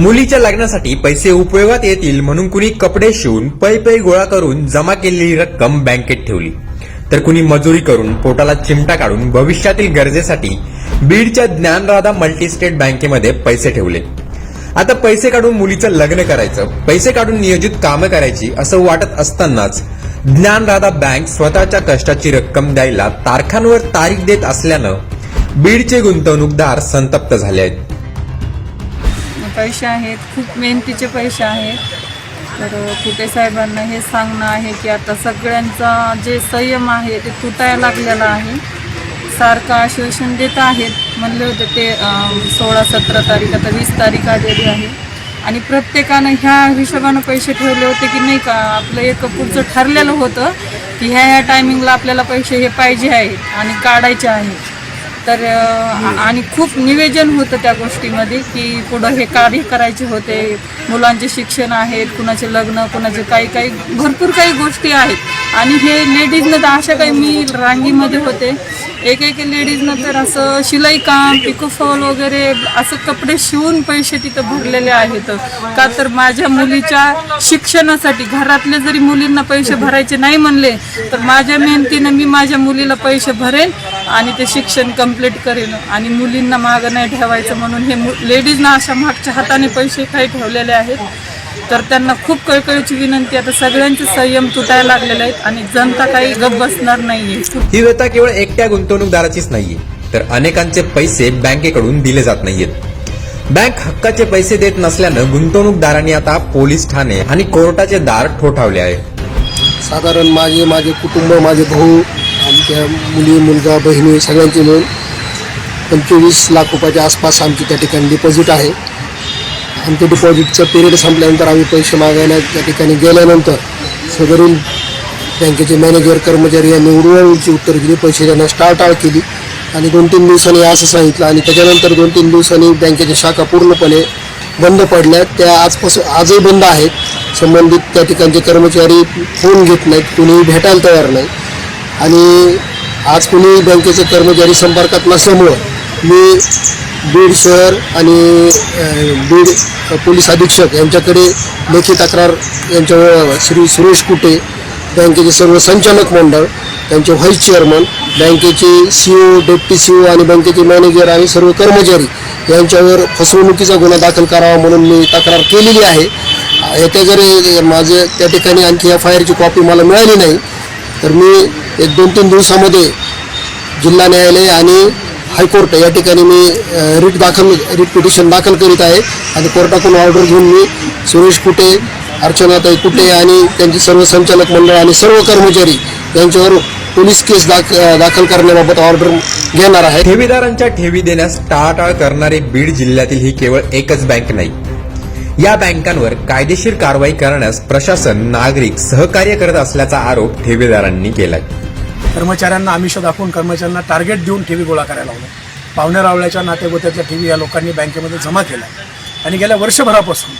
मुलीच्या लग्नासाठी पैसे उपयोगात येतील म्हणून कुणी कपडे शिवून पै पै गोळा करून जमा केलेली रक्कम बँकेत ठेवली. तर कुणी मजुरी करून पोटाला चिमटा काढून भविष्यातील गरजेसाठी बीडच्या ज्ञानराधा मल्टीस्टेट बँकेमध्ये पैसे ठेवले. आता पैसे काढून मुलीचं लग्न करायचं पैसे काढून नियोजित कामं करायची असं वाटत असतानाच ज्ञानराधा बँक स्वतःच्या कष्टाची रक्कम द्यायला तारखांवर तारीख देत असल्यानं बीडचे गुंतवणूकदार संतप्त झाले आहेत. पैसे आहेत खूप मेहनतीचे पैसे आहेत. तर कुठे साहेबांना हे सांगणं आहे की आता सगळ्यांचा जे संयम आहे ते तुटायला लागलेला आहे. सारखं आश्वासन देत आहेत. म्हणले होते ते सोळा सतरा तारीख आता वीस तारीख आलेली आहे. आणि प्रत्येकानं ह्या हिशोबानं पैसे ठेवले होते की नाही का आपलं एक पुढचं ठरलेलं होतं की ह्या ह्या टायमिंगला आपल्याला पैसे हे पाहिजे आहेत आणि काढायचे आहेत. तर आणि खूप निवेदन होतं त्या गोष्टीमध्ये की पुढं हे कार्य करायचे होते मुलांचे शिक्षण आहेत कुणाचे लग्न कुणाचे काही काही भरपूर काही गोष्टी आहेत. आणि हे लेडीजनं तर अशा काही मी रांगीमध्ये होते. एक एक लेडीजनं तर असं शिलाई काम पिकोफॉल वगैरे असं कपडे शिवून पैसे तिथं भरलेले आहेत. का तर माझ्या मुलीच्या शिक्षणासाठी घरातले जरी मुलींना पैसे भरायचे नाही म्हणले तर माझ्या मेहनतीनं मी माझ्या मुलीला पैसे भरेन. आणि ते शिक्षण कंप्लीट करेन आणि मुलींना मागं नाही ठेवायचं म्हणून हे मु लेडीजना अशा मागच्या हाताने पैसे काही ठेवलेले आहेत. तर त्यांना खूप कळकळीची विनंती आता सगळ्यांचे संयम तुटायला लागलेले आहेत आणि जनता काही गप बसणार नाहीये. ही व्यथा केवळ एकट्या गुंतवणूकदाराचीच नाहीये तर अनेकांचे पैसे बँकेकडून दिले जात नाहीयेत. बँक हक्काचे पैसे देत नसल्यानं गुंतवणूकदारांनी आता पोलीस ठाणे आणि कोर्टाचे दार ठोठावले आहे. साधारण माझे माझे कुटुंब माझे भाऊ आमच्या मुली मुलगा बहिणी सगळ्यांची मिळून पंचवीस लाख रुपयाच्या आसपास आमची त्या ठिकाणी डिपॉझिट आहे. आमच्या डिपॉझिटचं पिरियड संपल्यानंतर आम्ही पैसे मागायला त्या ठिकाणी गेल्यानंतर सदरून बँकेचे मॅनेजर कर्मचारी यांनी उडवळची उत्तर दिली पैसे देण्यास टाळटाळ केली. आणि दोन तीन दिवसांनी असं सांगितलं आणि त्याच्यानंतर दोन तीन दिवसांनी बँकेच्या शाखा पूर्णपणे बंद पडल्या. त्या आजपासून आजही बंद आहेत. संबंधित त्या ठिकाणचे कर्मचारी फोन घेत नाहीत कुणीही भेटायला तयार नाही. आणि आज कुणी बँकेचे कर्मचारी संपर्कात नसल्यामुळं मी बीड शहर आणि बीड पोलीस अधीक्षक यांच्याकडे लेखी तक्रार यांच्या श्री सुरेश कुटे बँकेचे सर्व संचालक मंडळ त्यांचे व्हाईस चेअरमन बँकेचे C O deputy C O आणि बँकेचे मॅनेजर आणि सर्व कर्मचारी यांच्यावर फसवणुकीचा गुन्हा दाखल करावा म्हणून मी तक्रार केलेली आहे. याच्या जरी माझे त्या ठिकाणी आणखी एफ आय आरची कॉपी मला मिळाली नाही तर मी एक दोन तीन दिवसामध्ये जिल्हा न्यायालय आणि हायकोर्ट या ठिकाणी मी रिट दाखल रिट पिटिशन दाखल करीत आहे. आणि कोर्टाकडून ऑर्डर घेऊन मी सुरेश कुटे अर्चनाताई कुटे आणि त्यांचे सर्व संचालक मंडळ आणि सर्व कर्मचारी यांच्यावर पोलीस केस दाख दाखल करण्याबाबत ऑर्डर घेणार आहे. ठेवीदारांच्या ठेवी देण्यास टाळाटाळ करणारे बीड जिल्ह्यातील ही केवळ एकच बँक नाही या बँकांवर कायदेशीर कारवाई करण्यास प्रशासन नागरिक सहकार्य करत असल्याचा आरोप ठेवीदारांनी केलाय. कर्मचाऱ्यांना आमिष दाखवून कर्मचाऱ्यांना टार्गेट देऊन ठेवी गोळा करायला लावलं. पाहुण्या रावळ्याच्या नातेगोत्यातल्या ठेवी या लोकांनी बँकेमध्ये जमा केल्या आणि गेल्या वर्षभरापासून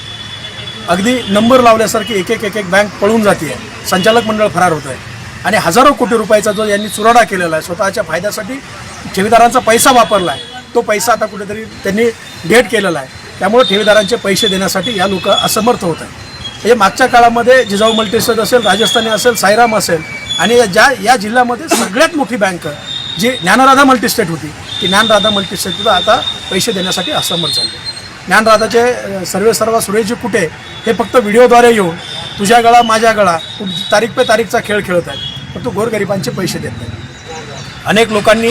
अगदी नंबर लावल्यासारखी एक एक एक एक बँक पळून जाते संचालक मंडळ फरार होत आहे आणि हजारो कोटी रुपयाचा जो यांनी चुराडा केलेला आहे स्वतःच्या फायद्यासाठी ठेवीदारांचा पैसा वापरला आहे तो पैसा आता कुठेतरी त्यांनी डेट केलेला आहे. त्यामुळे ठेवीदारांचे पैसे देण्यासाठी या लोक असमर्थ होत आहेत. म्हणजे मागच्या काळामध्ये जिजाऊ मल्टीस्टेट असेल राजस्थानी असेल सायराम असेल आणि या- ज्या या जिल्ह्यामध्ये सगळ्यात मोठी बँक जी ज्ञानराधा मल्टीस्टेट होती ती ज्ञानराधा मल्टीस्टेटला आता पैसे देण्यासाठी असमर्थ झाले. ज्ञानराधाचे सर्वे सर्व सुरेशजी कुठे हे फक्त व्हिडिओद्वारे येऊन तुझ्या गळा माझ्या गळा तारीख पे तारीखचा खेळ खेळत आहेत पण तू गोरगरिबांचे पैसे देत नाही. अनेक लोकांनी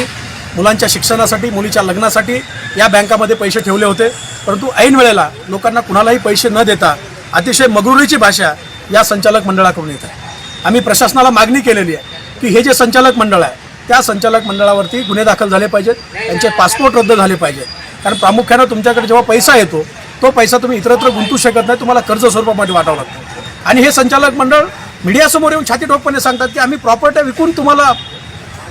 मुलांच्या शिक्षणासाठी मुलीच्या लग्नासाठी या बँकामध्ये पैसे ठेवले होते. परंतु ऐन वेळेला लोकांना कुणालाही पैसे न देता अतिशय मगरुरीची भाषा या संचालक मंडळाकडून येत आहे. आम्ही प्रशासनाला मागणी केलेली आहे की हे जे संचालक मंडळ आहे त्या संचालक मंडळावरती गुन्हे दाखल झाले पाहिजेत त्यांचे पासपोर्ट रद्द झाले पाहिजेत. कारण प्रामुख्यानं तुमच्याकडे जेव्हा पैसा येतो तो पैसा तुम्ही इतरत्र गुंतू शकत नाही तुम्हाला कर्ज स्वरूपामध्ये वाटावं लागतं. आणि हे संचालक मंडळ मीडियासमोर येऊन छाती ठोकपणे सांगतात की आम्ही प्रॉपर्ट्या विकून तुम्हाला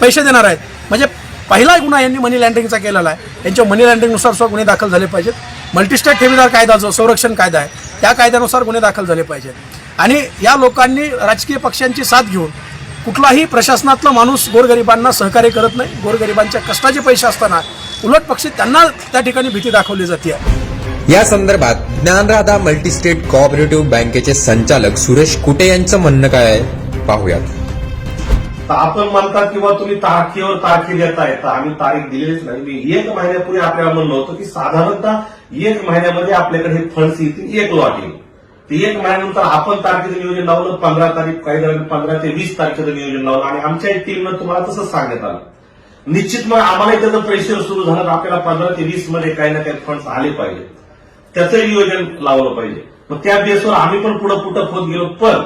पैसे देणार आहेत. म्हणजे पहिला गुन्हा यांनी मनी लँड्रिंगचा केलेला आहे. यांच्या मनी लँड्रिंगनुसार सुद्धा गुन्हे दाखल झाले पाहिजेत. मल्टीस्टेट ठेवीदार कायदा जो संरक्षण कायदा आहे त्या कायद्यानुसार गुन्हे दाखल झाले पाहिजेत. आणि या लोकांनी राजकीय पक्षांची साथ घेऊन कुठलाही प्रशासनातला माणूस गोरगरिबांना सहकार्य करत नाही. गोरगरिबांच्या कष्टाचे पैसे असताना उलट पक्षी त्यांना त्या ठिकाणी भीती दाखवली जाते. या संदर्भात ज्ञानराधा मल्टीस्टेट कोऑपरेटिव्ह बँकेचे संचालक सुरेश कुटे यांचं म्हणणं काय आहे? पाहूयात. तर आपण म्हणता किंवा तुम्ही तारखेवर तारखे देताय तर आम्ही तारीख दिलेलीच नाही. मी एक महिन्यापूर्वी आपल्याला म्हणलं होतं की साधारणतः एक महिन्यामध्ये आपल्याकडे हे फंड्स येतील एक लॉट येईल. ते एक महिन्यानंतर आपण तारखेचं नियोजन लावलं पंधरा तारीख काही जणांनी पंधरा ते वीस तारखेचं नियोजन लावलं आणि आमच्या टीमनं तुम्हाला तसंच सांगण्यात आलं. निश्चित मग आम्हालाही त्याचं प्रेशर सुरू झालं तर आपल्याला पंधरा ते वीसमध्ये काही ना काही फंड्स आले पाहिजे त्याचं नियोजन लावलं पाहिजे. मग त्या बेसवर आम्ही पण पुढे पुटप होत गेलो पण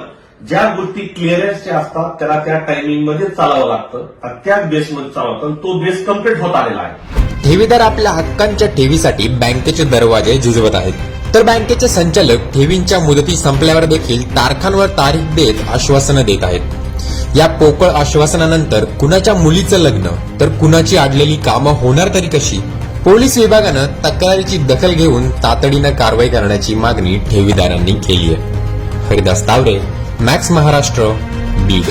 ज्या गोष्टी क्लिअरन्सच्या असतात त्याला त्या टायमिंगमध्ये चालावं लागतं त्याच बेसमध्ये चालवतं तो बेस कंप्लीट होत आलेला आहे. ठेवीदार आपल्या हक्कांच्या ठेवीसाठी बँकेचे दरवाजे झुजवत आहेत. तर बँकेचे संचालक ठेवींच्या मुदती संपल्यावर देखील तारखांवर तारीख देत आश्वासनं देत आहेत. या पोकळ आश्वासनानंतर कुणाच्या मुलीचं लग्न तर कुणाची आडलेली कामं होणार तरी कशी? पोलीस विभागानं तक्रारीची दखल घेऊन तातडीनं कारवाई करण्याची मागणी ठेवीदारांनी केली आहे. हरिदास तावरे मॅक्स महाराष्ट्र बीड